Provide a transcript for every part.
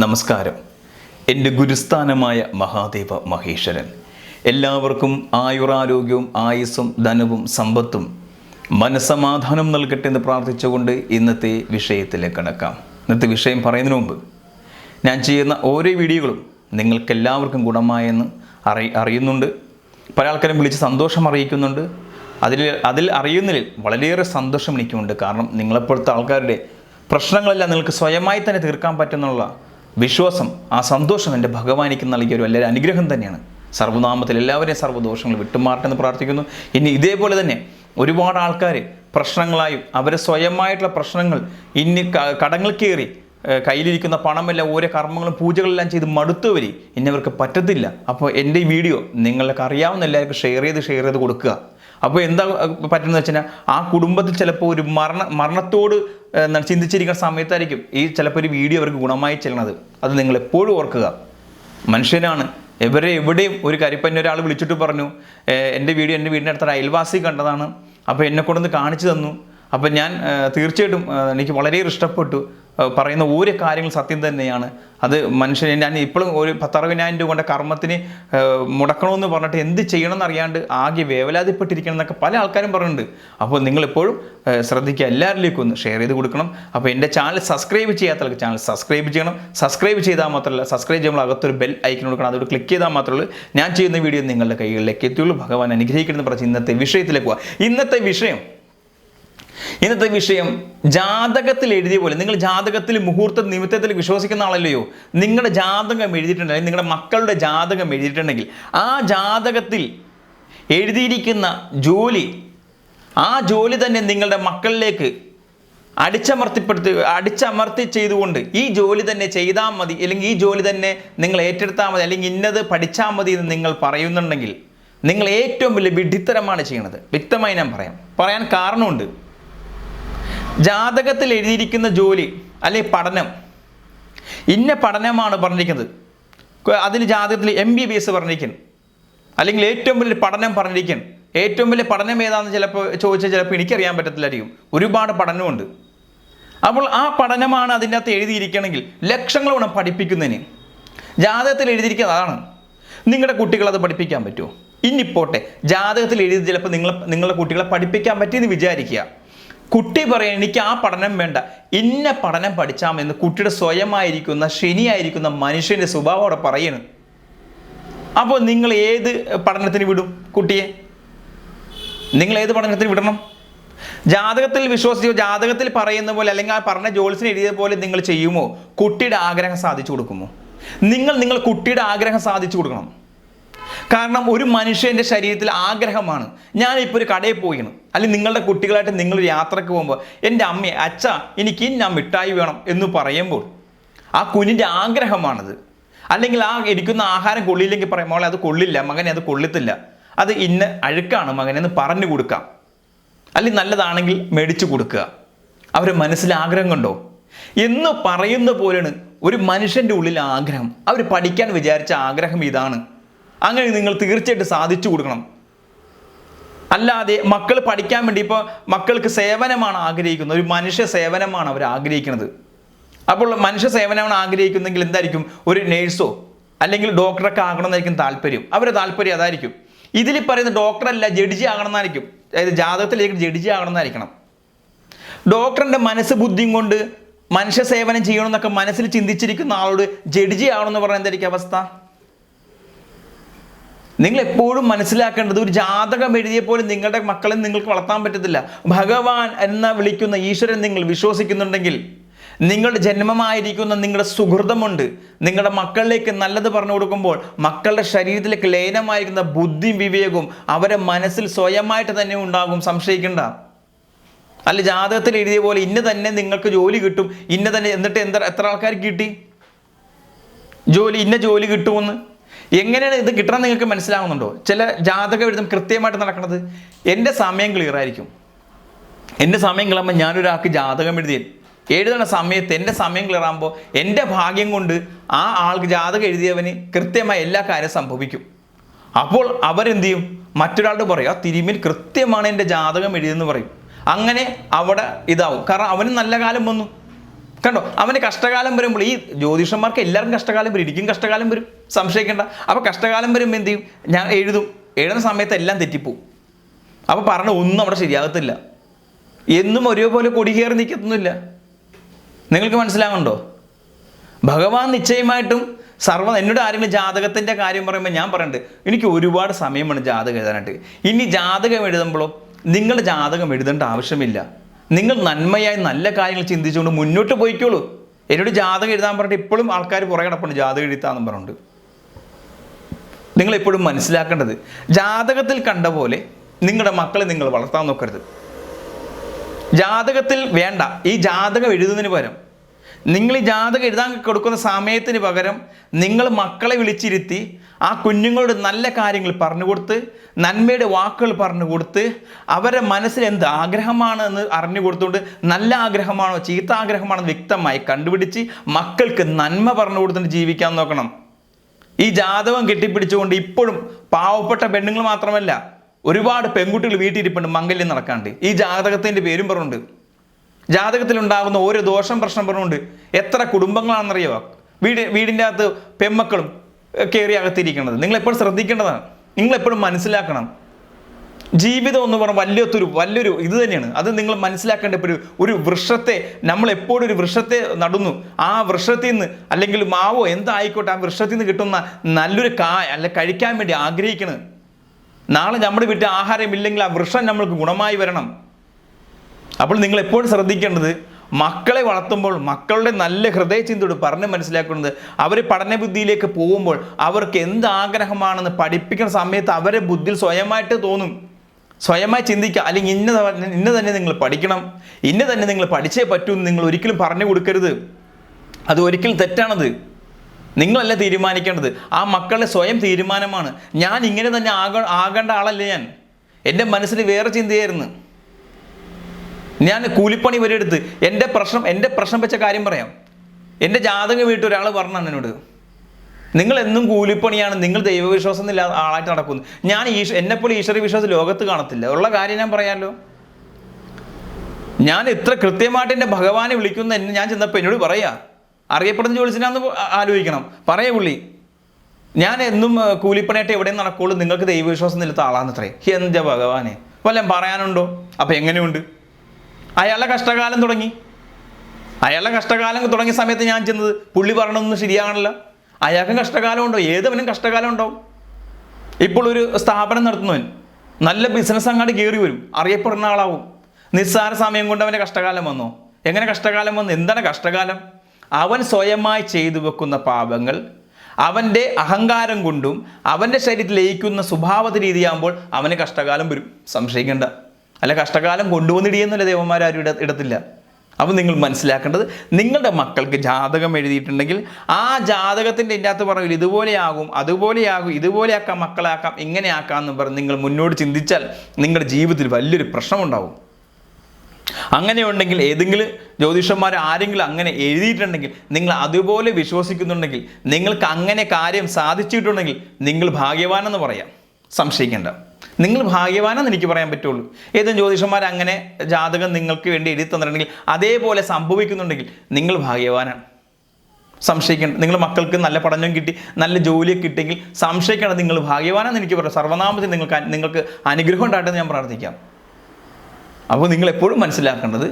നമസ്കാരം. എന്റെ ഗുരുസ്ഥാനമായ മഹാദേവ മഹേശ്വരൻ. എല്ലാവർക്കും ആയുറാരോഗ്യവും ആയുസ്സും ധനവും സമ്പത്തും മനസമാധാനം നൽകട്ടെ എന്ന് പ്രാർത്ഥിച്ചുകൊണ്ട് ഇന്നത്തെ വിഷയത്തിലേക്ക് കടക്കാം. ഇന്നത്തെ വിഷയം പറയുന്നതിന് മുമ്പ് ഞാൻ ചെയ്യുന്ന ഓരോ വീഡിയോകളും നിങ്ങൾക്കെല്ലാവർക്കും ഗുണമായെന്ന് അറി അറിയുന്നുണ്ട്. പല ആൾക്കാരും വിളിച്ച് സന്തോഷം അറിയിക്കുന്നുണ്ട്. അതിൽ അതിൽ അറിയുന്നതിൽ വളരെയേറെ സന്തോഷം എനിക്കുമുണ്ട് കാരണം നിങ്ങളെപ്പോഴത്തെ ആൾക്കാരുടെ പ്രശ്നങ്ങളെല്ലാം നിങ്ങൾക്ക് സ്വയമായി തന്നെ തീർക്കാൻ പറ്റുന്നുള്ള വിശ്വാസം ആ സന്തോഷം എന്റെ ഭഗവാനിക്ക് നൽകിയ ഒരു വലിയൊരു അനുഗ്രഹം തന്നെയാണ്. സർവനാമത്തിൽ എല്ലാവരെയും സർവദോഷങ്ങൾ വിട്ടുമാറട്ടെന്ന് പ്രാർത്ഥിക്കുന്നു. ഇനി ഇതേപോലെ തന്നെ ഒരുപാട് ആൾക്കാർ പ്രശ്നങ്ങളായും അവരെ സ്വയമായിട്ടുള്ള പ്രശ്നങ്ങൾ ഇനി കടങ്ങൾ കയറി കയ്യിലിരിക്കുന്ന പണമെല്ലാം ഓരോ കർമ്മങ്ങളും പൂജകളെല്ലാം ചെയ്ത് മടുത്തവരി ഇനി അവർക്ക് പറ്റത്തില്ല. അപ്പോൾ എന്റെ ഈ വീഡിയോ നിങ്ങൾക്ക് അറിയാവുന്ന എല്ലാവർക്കും ഷെയർ ചെയ്ത് ഷെയർ ചെയ്ത് കൊടുക്കുക. അപ്പോൾ എന്താ പറ്റുന്നത് വെച്ചാൽ ആ കുടുംബത്തിൽ ചിലപ്പോൾ ഒരു മരണ മരണത്തോട് എന്താണ് ചിന്തിച്ചിരിക്കുന്ന സമയത്തായിരിക്കും ഈ ചിലപ്പോൾ ഒരു വീഡിയോ അവർക്ക് ഗുണമായി ചെല്ലണത്. അത് നിങ്ങൾ എപ്പോഴും ഓർക്കുക. മനുഷ്യനാണ്. ഇവരെ എവിടെയും ഒരു കരിപ്പന്നെ ഒരാൾ വിളിച്ചിട്ട് പറഞ്ഞു "ഏഹ് എന്റെ വീഡിയോ എന്റെ വീടിന്റെ അടുത്തൊരു അയൽവാസി കണ്ടതാണ്. അപ്പോൾ എന്നെ കൊണ്ടൊന്ന് കാണിച്ചു തന്നു. അപ്പം ഞാൻ തീർച്ചയായിട്ടും എനിക്ക് വളരെ ഇഷ്ടപ്പെട്ടു. പറയുന്ന ഓരോ കാര്യങ്ങൾ സത്യം തന്നെയാണ്. അത് മനുഷ്യനെ ഞാൻ ഇപ്പോഴും ഒരു പത്തറുപതിനായിരം രൂപ കൊണ്ട് കർമ്മത്തിന് മുടക്കണമെന്ന് പറഞ്ഞിട്ട് എന്ത് ചെയ്യണം എന്നറിയാണ്ട് ആകെ വേവലാതിപ്പെട്ടിരിക്കണം എന്നൊക്കെ പല ആൾക്കാരും പറഞ്ഞിട്ടുണ്ട്. അപ്പോൾ നിങ്ങളെപ്പോഴും ശ്രദ്ധിക്കുക. എല്ലാവരിലേക്കും ഒന്ന് ഷെയർ ചെയ്ത് കൊടുക്കണം. അപ്പോൾ എന്റെ ചാനൽ സബ്സ്ക്രൈബ് ചെയ്യാത്തവർക്ക് ചാനൽ സബ്സ്ക്രൈബ് ചെയ്യണം. സബ്സ്ക്രൈബ് ചെയ്താൽ മാത്രമല്ല സബ്സ്ക്രൈബ് ചെയ്യുമ്പോൾ അകത്തൊരു ബെൽ ഐക്കൺ കൊടുക്കണം. അതോട് ക്ലിക്ക് ചെയ്താൽ മാത്രമേ ഞാൻ ചെയ്യുന്ന വീഡിയോ നിങ്ങളുടെ കൈകളിലേക്ക് എത്തിയുള്ളൂ. ഭഗവാൻ അനുഗ്രഹിക്കണമെന്ന് പറഞ്ഞ് ഇന്നത്തെ വിഷയത്തിലേക്ക് പോവാം. ഇന്നത്തെ വിഷയം ഇന്നത്തെ വിഷയം ജാതകത്തിൽ എഴുതിയ പോലെ നിങ്ങൾ ജാതകത്തിൽ മുഹൂർത്ത നിമിത്തത്തിൽ വിശ്വസിക്കുന്ന ആളല്ലയോ? നിങ്ങളുടെ ജാതകം എഴുതിയിട്ടുണ്ടെങ്കിൽ നിങ്ങളുടെ മക്കളുടെ ജാതകം എഴുതിയിട്ടുണ്ടെങ്കിൽ ആ ജാതകത്തിൽ എഴുതിയിരിക്കുന്ന ജോലി ആ ജോലി തന്നെ നിങ്ങളുടെ മക്കളിലേക്ക് അടിച്ചമർത്തിപ്പെടുത്തി അടിച്ചമർത്തി ചെയ്തുകൊണ്ട് ഈ ജോലി തന്നെ ചെയ്താൽ മതി അല്ലെങ്കിൽ ഈ ജോലി തന്നെ നിങ്ങൾ ഏറ്റെടുത്താൽ മതി അല്ലെങ്കിൽ ഇന്നത് പഠിച്ചാൽ മതി എന്ന് നിങ്ങൾ പറയുന്നുണ്ടെങ്കിൽ നിങ്ങൾ ഏറ്റവും വലിയ വിഡിത്തരമാണ് ചെയ്യുന്നത്. വ്യക്തമായി ഞാൻ പറയാം. പറയാൻ കാരണമുണ്ട്. ജാതകത്തിൽ എഴുതിയിരിക്കുന്ന ജോലി അല്ലെ പഠനം. ഇന്ന പഠനമാണ് പറഞ്ഞിരിക്കുന്നത്. അതിൽ ജാതകത്തിൽ എം ബി ബി എസ് പറഞ്ഞിരിക്കുന്നു. അല്ലെങ്കിൽ ഏറ്റവും വലിയ പഠനം പറഞ്ഞിരിക്കുന്നു. ഏറ്റവും വലിയ പഠനം ഏതാണെന്ന് ചിലപ്പോൾ ചോദിച്ചാൽ ചിലപ്പോൾ എനിക്കറിയാൻ പറ്റത്തില്ലായിരിക്കും. ഒരുപാട് പഠനമുണ്ട്. അപ്പോൾ ആ പഠനമാണ് അതിന്റെ അകത്ത് എഴുതിയിരിക്കണമെങ്കിൽ ലക്ഷങ്ങൾ വേണം പഠിപ്പിക്കുന്നതിന്. ജാതകത്തിൽ എഴുതിയിരിക്കുന്നത് അതാണ്. നിങ്ങളുടെ കുട്ടികൾ അത് പഠിപ്പിക്കാൻ പറ്റുമോ? ഇനിപ്പോട്ടെ ജാതകത്തിൽ എഴുതി ചിലപ്പോൾ നിങ്ങൾ നിങ്ങളുടെ കുട്ടികളെ പഠിപ്പിക്കാൻ പറ്റിയെന്ന് വിചാരിക്കുക. കുട്ടി പറയാൻ എനിക്ക് ആ പഠനം വേണ്ട. ഇന്ന പഠനം പഠിച്ചാമെന്ന് കുട്ടിയുടെ സ്വയമായിരിക്കുന്ന ശനിയായിരിക്കുന്ന മനുഷ്യന്റെ സ്വഭാവം അവിടെ പറയണ്. അപ്പോൾ നിങ്ങൾ ഏത് പഠനത്തിന് വിടും കുട്ടിയെ? നിങ്ങൾ ഏത് പഠനത്തിന് വിടണം? ജാതകത്തിൽ വിശ്വസിച്ചോ ജാതകത്തിൽ പറയുന്ന പോലെ അല്ലെങ്കിൽ ആ പറഞ്ഞ ജോലിസിന് എഴുതിയ പോലെ നിങ്ങൾ ചെയ്യുമോ? കുട്ടിയുടെ ആഗ്രഹം സാധിച്ചു കൊടുക്കുമോ? നിങ്ങൾ നിങ്ങൾ കുട്ടിയുടെ ആഗ്രഹം സാധിച്ചു കൊടുക്കണം. കാരണം ഒരു മനുഷ്യന്റെ ശരീരത്തിൽ ആഗ്രഹമാണ്. ഞാനിപ്പോൾ ഒരു കടയിൽ പോയിക്കണം അല്ലെങ്കിൽ നിങ്ങളുടെ കുട്ടികളായിട്ട് നിങ്ങൾ യാത്രയ്ക്ക് പോകുമ്പോൾ എന്റെ അമ്മയെ അച്ഛ എനിക്ക് ഞാൻ മിഠായി വേണം എന്ന് പറയുമ്പോൾ ആ കുഞ്ഞിന്റെ ആഗ്രഹമാണത്. അല്ലെങ്കിൽ ആ ഇരിക്കുന്ന ആഹാരം കൊള്ളിയില്ലെങ്കിൽ പറയുമ്പോൾ അത് കൊള്ളില്ല മകനെ അത് കൊള്ളത്തില്ല. അത് ഇന്ന അഴുക്കാണ് മകനെ എന്ന് പറഞ്ഞു കൊടുക്കാം. അല്ലെങ്കിൽ നല്ലതാണെങ്കിൽ മേടിച്ചു കൊടുക്കുക. അവരുടെ മനസ്സിൽ ആഗ്രഹം കണ്ടോ? എന്ന് പറയുന്ന പോലെയാണ് ഒരു മനുഷ്യന്റെ ഉള്ളിൽ ആഗ്രഹം. അവർ പഠിക്കാൻ വിചാരിച്ച ആഗ്രഹം ഇതാണ്. അങ്ങനെ നിങ്ങൾ തീർച്ചയായിട്ടും സാധിച്ചു കൊടുക്കണം. അല്ലാതെ മക്കൾ പഠിക്കാൻ വേണ്ടി ഇപ്പോൾ മക്കൾക്ക് സേവനമാണ് ആഗ്രഹിക്കുന്നത്. ഒരു മനുഷ്യ സേവനമാണ് അവർ ആഗ്രഹിക്കുന്നത്. അപ്പോൾ മനുഷ്യ സേവനമാണ് ആഗ്രഹിക്കുന്നെങ്കിൽ എന്തായിരിക്കും? ഒരു നേഴ്സോ അല്ലെങ്കിൽ ഡോക്ടറൊക്കെ ആകണമെന്നായിരിക്കും താല്പര്യം. അവരുടെ താല്പര്യം അതായിരിക്കും. ഇതിൽ പറയുന്ന ഡോക്ടറല്ല ജഡ്ജി ആകണമെന്നായിരിക്കും. അതായത് ജാതകത്തിലേക്ക് ജഡ്ജി ആകണമെന്നായിരിക്കണം. ഡോക്ടറിന്റെ മനസ്സ് ബുദ്ധിയും കൊണ്ട് മനുഷ്യ സേവനം ചെയ്യണമെന്നൊക്കെ മനസ്സിൽ ചിന്തിച്ചിരിക്കുന്ന ആളോട് ജഡ്ജി ആകണമെന്ന് പറഞ്ഞാൽ എന്തായിരിക്കും അവസ്ഥ? നിങ്ങൾ എപ്പോഴും മനസ്സിലാക്കേണ്ടത് ഒരു ജാതകം എഴുതിയ പോലെ നിങ്ങളുടെ മക്കളെ നിങ്ങൾക്ക് വളർത്താൻ പറ്റത്തില്ല. ഭഗവാൻ എന്ന വിളിക്കുന്ന ഈശ്വരൻ നിങ്ങൾ വിശ്വസിക്കുന്നുണ്ടെങ്കിൽ നിങ്ങളുടെ ജന്മമായിരിക്കുന്ന നിങ്ങളുടെ സുഹൃതമുണ്ട്. നിങ്ങളുടെ മക്കളിലേക്ക് നല്ലത് പറഞ്ഞു കൊടുക്കുമ്പോൾ മക്കളുടെ ശരീരത്തിലേക്ക് ലയനമായിരിക്കുന്ന ബുദ്ധിയും വിവേകവും അവരെ മനസ്സിൽ സ്വയമായിട്ട് തന്നെ ഉണ്ടാകും. സംശയിക്കേണ്ട. അല്ല ജാതകത്തിൽ എഴുതിയ പോലെ ഇന്ന തന്നെ നിങ്ങൾക്ക് ജോലി കിട്ടും. ഇന്ന തന്നെ എന്നിട്ട് എന്താ എത്ര ആൾക്കാർ കിട്ടി? ജോലി ഇന്ന ജോലി കിട്ടുമെന്ന്. എങ്ങനെയാണ് ഇത് കിട്ടണം നിങ്ങൾക്ക് മനസ്സിലാവുന്നുണ്ടോ? ചില ജാതക എഴുതും കൃത്യമായിട്ട് നടക്കുന്നത് എന്റെ സമയം ക്ലിയർ ആയിരിക്കും. എന്റെ സമയം കിളമ്പോൾ ഞാനൊരാൾക്ക് ജാതകം എഴുതി എഴുതണ സമയത്ത് എന്റെ സമയം ക്ലിയർ ആകുമ്പോൾ എന്റെ ഭാഗ്യം കൊണ്ട് ആ ആൾക്ക് ജാതകം എഴുതിയവന് കൃത്യമായി എല്ലാ കാര്യവും സംഭവിക്കും. അപ്പോൾ അവരെന്ത് ചെയ്യും? മറ്റൊരാളോട് പറയും ആ തിരുമേനി കൃത്യമാണ് എന്റെ ജാതകം എഴുതിയെന്ന് പറയും. അങ്ങനെ അവിടെ ഇതാവും. കാരണം അവന് നല്ല കാലം വന്നു. കണ്ടോ? അവന് കഷ്ടകാലം വരുമ്പോൾ ഈ ജ്യോതിഷന്മാർക്ക് എല്ലാവരും കഷ്ടകാലം വരും. ഇരിക്കും കഷ്ടകാലം വരും. സംശയിക്കേണ്ട. അപ്പോൾ കഷ്ടകാലം വരുമ്പോൾ എന്ത് ചെയ്യും? ഞാൻ എഴുതും. എഴുതുന്ന സമയത്ത് എല്ലാം തെറ്റിപ്പോവും. അപ്പോൾ പറഞ്ഞ ഒന്നും അവിടെ ശരിയാകത്തില്ല. എന്നും ഒരേപോലെ കൊടികേറി നിൽക്കത്തൊന്നുമില്ല. നിങ്ങൾക്ക് മനസ്സിലാവുന്നുണ്ടോ? ഭഗവാൻ നിശ്ചയമായിട്ടും സർവ എന്നോട് ആരെങ്കിലും ജാതകത്തിന്റെ കാര്യം പറയുമ്പോൾ ഞാൻ പറയുന്നുണ്ട് എനിക്ക് ഒരുപാട് സമയമാണ് ജാതകം എഴുതാനായിട്ട്. ഇനി ജാതകം എഴുതുമ്പോഴോ നിങ്ങൾ ജാതകം എഴുതേണ്ട ആവശ്യമില്ല. നിങ്ങൾ നന്മയായി നല്ല കാര്യങ്ങൾ ചിന്തിച്ചുകൊണ്ട് മുന്നോട്ട് പോയിക്കോളൂ. എന്നോട് ജാതകം എഴുതാൻ പറഞ്ഞിട്ട് ഇപ്പോഴും ആൾക്കാർ പുറകെ കിടപ്പുണ്ട് ജാതകം എഴുതാന്നും നിങ്ങൾ എപ്പോഴും മനസ്സിലാക്കേണ്ടത് ജാതകത്തിൽ കണ്ട പോലെ നിങ്ങളുടെ മക്കളെ നിങ്ങൾ വളർത്താൻ നോക്കരുത്. ജാതകത്തിൽ വേണ്ട ഈ ജാതകം എഴുതുന്നതിന് പകരം നിങ്ങൾ ഈ ജാതകം എഴുതാൻ കൊടുക്കുന്ന സമയത്തിന് പകരം നിങ്ങൾ മക്കളെ വിളിച്ചിരുത്തി ആ കുഞ്ഞുങ്ങളോട് നല്ല കാര്യങ്ങൾ പറഞ്ഞു കൊടുത്ത് നന്മയുടെ വാക്കുകൾ പറഞ്ഞു കൊടുത്ത് അവരുടെ മനസ്സിൽ എന്ത് ആഗ്രഹമാണ് എന്ന് അറിഞ്ഞു കൊടുത്തുകൊണ്ട് നല്ല ആഗ്രഹമാണോ ചീത്ത ആഗ്രഹമാണോ വ്യക്തമായി കണ്ടുപിടിച്ച് മക്കൾക്ക് നന്മ പറഞ്ഞു കൊടുത്തിട്ട് ജീവിക്കാൻ നോക്കണം. ഈ ജാതകം കെട്ടിപ്പിടിച്ചുകൊണ്ട് ഇപ്പോഴും പാവപ്പെട്ട പെണ്ണുങ്ങൾ മാത്രമല്ല ഒരുപാട് പെൺകുട്ടികൾ വീട്ടിലിരിപ്പുണ്ട് മംഗല്യം നടക്കാണ്ട്. ഈ ജാതകത്തിന്റെ പേരും പറഞ്ഞുണ്ട് ജാതകത്തിൽ ഉണ്ടാകുന്ന ഓരോ ദോഷം പ്രശ്നം പറഞ്ഞുകൊണ്ട് എത്ര കുടുംബങ്ങളാണെന്നറിയോ? വീട് വീടിന്റെ അകത്ത് പെമ്മക്കളും കയറി അകത്തിരിക്കുന്നത് നിങ്ങളെപ്പോഴും ശ്രദ്ധിക്കേണ്ടതാണ്. നിങ്ങളെപ്പോഴും മനസ്സിലാക്കണം. ജീവിതം എന്ന് പറഞ്ഞാൽ വലിയൊരു വലിയൊരു ഇത് തന്നെയാണ്. അത് നിങ്ങൾ മനസ്സിലാക്കേണ്ട ഇപ്പോൾ ഒരു ഒരു വൃക്ഷത്തെ നമ്മൾ എപ്പോഴും ഒരു വൃക്ഷത്തെ നടന്നു. ആ വൃക്ഷത്തിൽ നിന്ന് അല്ലെങ്കിൽ മാവോ എന്തായിക്കോട്ടെ ആ വൃക്ഷത്തിൽ നിന്ന് കിട്ടുന്ന നല്ലൊരു കായ അല്ലെ കഴിക്കാൻ വേണ്ടി ആഗ്രഹിക്കുന്നത് നാളെ നമ്മുടെ വീട്ടിൽ ആഹാരം ഇല്ലെങ്കിൽ ആ വൃക്ഷം നമ്മൾക്ക് ഗുണമായി വരണം. അപ്പോൾ നിങ്ങൾ എപ്പോഴും ശ്രദ്ധിക്കേണ്ടത് മക്കളെ വളർത്തുമ്പോൾ മക്കളുടെ നല്ല ഹൃദയചിന്തയോട് പറഞ്ഞ് മനസ്സിലാക്കുന്നത് അവർ പഠനബുദ്ധിയിലേക്ക് പോകുമ്പോൾ അവർക്ക് എന്ത് ആഗ്രഹമാണെന്ന് പഠിപ്പിക്കുന്ന സമയത്ത് അവരെ ബുദ്ധിയിൽ സ്വയമായിട്ട് തോന്നും. സ്വയമായി ചിന്തിക്കുക. അല്ലെങ്കിൽ ഇന്ന ഇന്ന തന്നെ നിങ്ങൾ പഠിക്കണം. ഇന്ന തന്നെ നിങ്ങൾ പഠിച്ചേ പറ്റൂ എന്ന് നിങ്ങൾ ഒരിക്കലും പറഞ്ഞു കൊടുക്കരുത്. അത് ഒരിക്കലും തെറ്റാണത്. നിങ്ങളല്ല തീരുമാനിക്കേണ്ടത്. ആ മക്കളുടെ സ്വയം തീരുമാനമാണ്. ഞാൻ ഇങ്ങനെ തന്നെ ആക ആകേണ്ട ആളല്ല ഞാൻ. എന്റെ മനസ്സിൽ വേറെ ചിന്തയായിരുന്നു. ഞാൻ കൂലിപ്പണി വരെ എടുത്ത് എന്റെ പ്രശ്നം എന്റെ പ്രശ്നം വെച്ച കാര്യം പറയാം. എന്റെ ജാതകം വീട്ടിൽ ഒരാൾ പറഞ്ഞു എന്നോട് നിങ്ങൾ എന്നും കൂലിപ്പണിയാണ് നിങ്ങൾ ദൈവവിശ്വാസം ഇല്ല ആളായിട്ട് നടക്കുന്നു. ഞാൻ ഈശ എന്നെപ്പോലെ ഈശ്വര വിശ്വാസം ലോകത്ത് കാണത്തില്ല. ഉള്ള കാര്യം ഞാൻ പറയാമല്ലോ ഞാൻ ഇത്ര കൃത്യമായിട്ട് എന്റെ ഭഗവാനെ വിളിക്കുന്ന എന്നെ ഞാൻ ചെന്നപ്പോൾ എന്നോട് പറയാ. അറിയപ്പെടുന്ന ജോലിസിനാന്ന് ആലോചിക്കണം. പറയേ പുള്ളി ഞാൻ എന്നും കൂലിപ്പണിയായിട്ട് എവിടെയും നടക്കുള്ളൂ. നിങ്ങൾക്ക് ദൈവവിശ്വാസം നിലത്ത ആളാന്നത്രേ. എന്താ ഭഗവാനെ. വല്ലതും പറയാനുണ്ടോ? അപ്പം എങ്ങനെയുണ്ട്? അയാളുടെ കഷ്ടകാലം തുടങ്ങി. അയാളുടെ കഷ്ടകാലം തുടങ്ങിയ സമയത്ത് ഞാൻ ചെന്നത് പുള്ളി പറഞ്ഞൊന്നും ശരിയാകണല്ലോ. അയാൾക്കും കഷ്ടകാലം ഉണ്ടോ ഏതവനും കഷ്ടകാലം ഉണ്ടാവും ഇപ്പോൾ ഒരു സ്ഥാപനം നടത്തുന്നവൻ നല്ല ബിസിനസ് അങ്ങോട്ട് കയറി വരും അറിയപ്പെടുന്ന ആളാവും. നിസ്സാര സമയം കൊണ്ട് അവന്റെ കഷ്ടകാലം വന്നോ? എങ്ങനെ കഷ്ടകാലം വന്നു? എന്താണ് കഷ്ടകാലം? അവൻ സ്വയമായി ചെയ്തു വെക്കുന്ന പാപങ്ങൾ അവന്റെ അഹങ്കാരം കൊണ്ടും അവന്റെ ശരീരത്തിൽ ലയിക്കുന്ന സ്വഭാവത രീതിയാകുമ്പോൾ അവന് കഷ്ടകാലം വരും. സംശയിക്കേണ്ട. അല്ല കഷ്ടകാലം കൊണ്ടുവന്നിടിയെന്നല്ല ദേവന്മാർ ആരും ഇട ഇടത്തില്ല. അപ്പോൾ നിങ്ങൾ മനസ്സിലാക്കേണ്ടത് നിങ്ങളുടെ മക്കൾക്ക് ജാതകം എഴുതിയിട്ടുണ്ടെങ്കിൽ ആ ജാതകത്തിന്റെ എന്റെ അകത്ത് പറയില്ല ഇതുപോലെയാകും അതുപോലെയാകും ഇതുപോലെയാക്കാം മക്കളാക്കാം ഇങ്ങനെയാക്കാം എന്ന് പറഞ്ഞ് നിങ്ങൾ മുന്നോട്ട് ചിന്തിച്ചാൽ നിങ്ങളുടെ ജീവിതത്തിൽ വലിയൊരു പ്രശ്നമുണ്ടാവും. അങ്ങനെ ഉണ്ടെങ്കിൽ ഏതെങ്കിലും ജ്യോതിഷന്മാർ ആരെങ്കിലും അങ്ങനെ എഴുതിയിട്ടുണ്ടെങ്കിൽ നിങ്ങൾ അതുപോലെ വിശ്വസിക്കുന്നുണ്ടെങ്കിൽ നിങ്ങൾക്ക് അങ്ങനെ കാര്യം സാധിച്ചിട്ടുണ്ടെങ്കിൽ നിങ്ങൾ ഭാഗ്യവാനെന്ന് പറയാം. സംശയിക്കേണ്ട. നിങ്ങൾ ഭാഗ്യവാനെന്ന് എനിക്ക് പറയാൻ പറ്റുള്ളൂ. ഏതും ജ്യോതിഷന്മാർ അങ്ങനെ ജാതകം നിങ്ങൾക്ക് വേണ്ടി എഴുതി തന്നിട്ടുണ്ടെങ്കിൽ അതേപോലെ സംഭവിക്കുന്നുണ്ടെങ്കിൽ നിങ്ങൾ ഭാഗ്യവാനാണ്. സംശയിക്കേണ്ട. നിങ്ങൾ മക്കൾക്ക് നല്ല പഠനം കിട്ടി നല്ല ജോലിയൊക്കെ കിട്ടിയെങ്കിൽ സംശയിക്കേണ്ട. നിങ്ങൾ ഭാഗ്യവാനെന്ന് എനിക്ക് പറയാം. സർവനാമത്തിൽ നിങ്ങൾക്ക് നിങ്ങൾക്ക് അനുഗ്രഹം ഉണ്ടാകട്ടെ ഞാൻ പ്രാർത്ഥിക്കാം. അപ്പോൾ നിങ്ങൾ എപ്പോഴും മനസ്സിലാക്കേണ്ടത്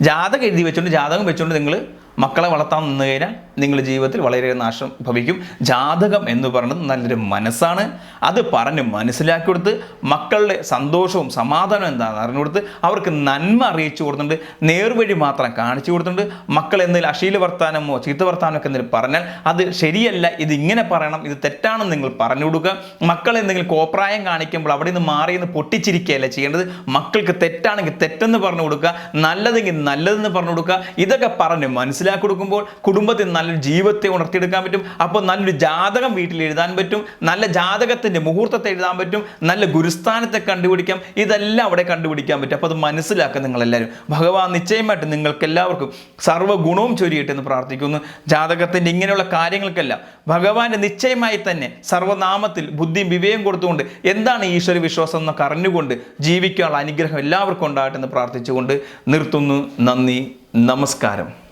ജാതകം എഴുതി വെച്ചുകൊണ്ട് ജാതകം വെച്ചുകൊണ്ട് നിങ്ങൾ മക്കളെ വളർത്താൻ നിന്ന് കഴിഞ്ഞാൽ നിങ്ങളുടെ ജീവിതത്തിൽ വളരെ നാശം ഭവിക്കും. ജാതകം എന്ന് പറയുന്നത് നല്ലൊരു മനസ്സാണ്. അത് പറഞ്ഞ് മനസ്സിലാക്കി കൊടുത്ത് മക്കളുടെ സന്തോഷവും സമാധാനവും എന്താണെന്ന് അറിഞ്ഞു കൊടുത്ത് അവർക്ക് നന്മ അറിയിച്ചു കൊടുത്തിട്ടുണ്ട്. നേർവഴി മാത്രം കാണിച്ചു കൊടുത്തിട്ടുണ്ട്. മക്കൾ എന്തെങ്കിലും അശീല വർത്താനമോ ചീത്ത വർത്താനമോ ഒക്കെ എന്തെങ്കിലും പറഞ്ഞാൽ അത് ശരിയല്ല ഇത് ഇങ്ങനെ പറയണം ഇത് തെറ്റാണെന്ന് നിങ്ങൾ പറഞ്ഞു കൊടുക്കുക. മക്കൾ എന്തെങ്കിലും കോപ്രായം കാണിക്കുമ്പോൾ അവിടെ നിന്ന് മാറി നിന്ന് പൊട്ടിച്ചിരിക്കുകയല്ല ചെയ്യേണ്ടത്? മക്കൾക്ക് തെറ്റാണെങ്കിൽ തെറ്റെന്ന് പറഞ്ഞു കൊടുക്കുക നല്ലതെങ്കിൽ നല്ലതെന്ന് പറഞ്ഞു കൊടുക്കുക. ഇതൊക്കെ പറഞ്ഞ് മനസ്സിലാക്കി മനസ്സിലാക്കി കൊടുക്കുമ്പോൾ കുടുംബത്തിൽ നല്ലൊരു ജീവിതത്തെ ഉണർത്തിയെടുക്കാൻ പറ്റും. അപ്പോൾ നല്ലൊരു ജാതകം വീട്ടിൽ എഴുതാൻ പറ്റും. നല്ല ജാതകത്തിന്റെ മുഹൂർത്തത്തെ എഴുതാൻ പറ്റും. നല്ല ഗുരുസ്ഥാനത്തെ കണ്ടുപിടിക്കാം. ഇതെല്ലാം അവിടെ കണ്ടുപിടിക്കാൻ പറ്റും. അപ്പോൾ അത് മനസ്സിലാക്കുക നിങ്ങളെല്ലാവരും. ഭഗവാൻ നിശ്ചയമായിട്ട് നിങ്ങൾക്ക് എല്ലാവർക്കും സർവഗുണവും ചൊരിയിട്ടെന്ന് പ്രാർത്ഥിക്കുന്നു. ജാതകത്തിന്റെ ഇങ്ങനെയുള്ള കാര്യങ്ങൾക്കെല്ലാം ഭഗവാന്റെ നിശ്ചയമായി തന്നെ സർവനാമത്തിൽ ബുദ്ധിയും വിവേകം കൊടുത്തുകൊണ്ട് എന്താണ് ഈശ്വര വിശ്വാസം എന്നൊക്കെ അറിഞ്ഞുകൊണ്ട് ജീവിക്കാനുള്ള അനുഗ്രഹം എല്ലാവർക്കും ഉണ്ടാകട്ടെ എന്ന് പ്രാർത്ഥിച്ചുകൊണ്ട് നിർത്തുന്നു. നന്ദി. നമസ്കാരം.